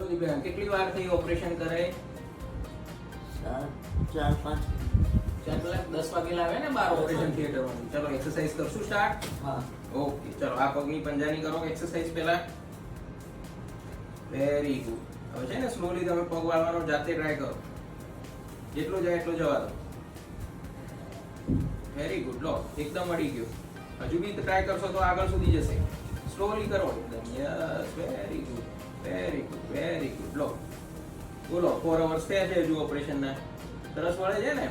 કેટલી વાર થઈ ઓપરેશન કરાય? ચાર પાંચ. ચાર કલાક દસ વાગે લાવે ને બાર ઓપરેશન થિયેટર ચલો એક્સરસાઇઝ કરશું સ્ટાર્ટ હા. ઓકે ચલો આ પગની પંજાની કરો એક્સરસાઇઝ પહેલા. વેરી ગુડ હવે છે ને સ્લોલી તમે પગ વાળવાનો જાતે ટ્રાય કરો. જેટલું જાય એટલું જવા દો. વેરી ગુડ લો એકદમ અડી ગયો. હજુ બી ટ્રાય કરશો તો આગળ સુધી જશે. સ્લોલી કરો. એકદમ. Yes very good very good very good લો બોલો ફોર અવર્સ થયા છે હજુ ઓપરેશનના સરસ વળે છે ને?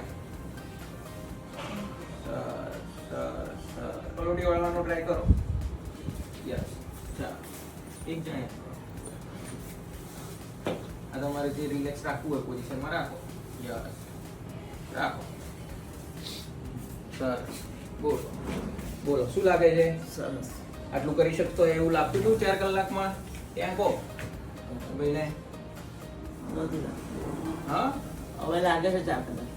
પલોટી વાળવાનો ટ્રાય કરો. યસ ચાલો. એક જણે આ તમારે જે રિલેક્સ રાખવું હોય પોઝિશનમાં રાખો. યસ રાખો. સરસ. બોલો બોલો શું લાગે છે? સરસ. આટલું કરી શકતો એવું લાગતું હતું ચાર કલાકમાં? ત્યાં કહો ભાઈને હા? હવે લાગે છે ચાર કલાક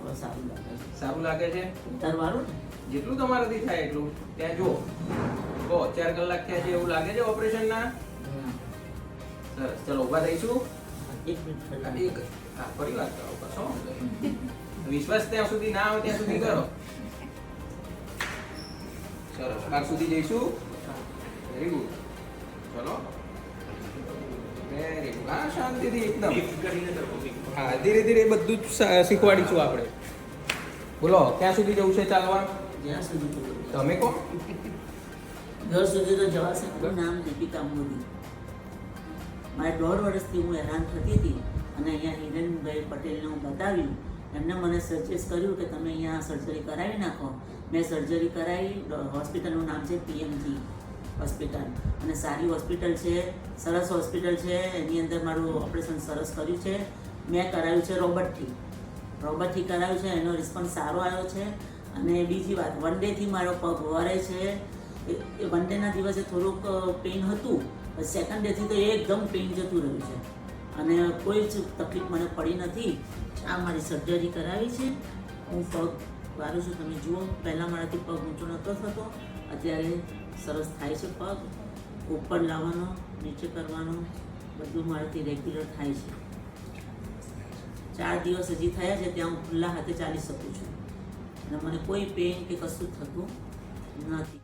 હવે સારું લાગે છે. સારું લાગે છે? ઉતારવાનું જેટલું તમારાથી થાય એટલું. ત્યાં જુઓ. કહો ચાર કલાક થયા છે એવું લાગે છે ઓપરેશન ના સરસ. ચલો ઊભા થઈશું એક મિનિટ હા ફરી વાત કરો. વિશ્વાસ ત્યાં સુધી ના આવે ત્યાં સુધી કરો. સરસ. બાર સુધી જઈશું. વેરી ગુડ ચલો વેરી ગુડ હા શાંતિથી એકદમ. હા ધીરે ધીરે બધું જ શીખવાડીશું આપણે. બોલો ક્યાં સુધી જવું છે ચાલવા જ્યાં સુધી તમે કહો. ઘર સુધી તો જવાશે મારું નામ દીપિકા મોદી. મારે દોઢ વર્ષથી હું હેરાન થતી હતી અને અહીંયા હિરેનભાઈ પટેલને હું બતાવ્યું. એમને મને સજેસ્ટ કર્યું કે તમે અહીંયા સર્જરી કરાવી નાખો. મેં સર્જરી કરાવી હોસ્પિટલનું નામ છે પીએમજી. હોસ્પિટલ. અને સારી હોસ્પિટલ છે, સરસ હોસ્પિટલ છે, એની અંદર મારું ઓપરેશન સરસ કર્યું છે. મેં કરાવ્યું છે રોબોટથી. રોબોટથી કરાવ્યું છે, એનો રિસ્પોન્સ સારો આવ્યો છે. અને બીજી વાત વન ડેથી મારો પગ વરે છે. એ- વન ડેના દિવસે થોડુંક પેઇન હતું સેકન્ડ ડેથી તો એકદમ પેઇન જતું રહ્યું છે. અને કોઈ જ તકલીફ મને પડી નથી. આ મારી સર્જરી કરાવી છે. હું પગ વારું છું, તમે જુઓ, પહેલાં મારાથી પગ ઊંચો નહોતો થતો, અત્યારે સરસ થાય છે પગ. ઉપર લાવવાનો, નીચે કરવાનો, બધું મારાથી રેગ્યુલર થાય છે. ચાર દિવસ હજી થયા છે, ત્યાં હું ખુલ્લા હાથે ચાલી શકું છું. અને મને કોઈ પેઇન કે કશું થતું નથી.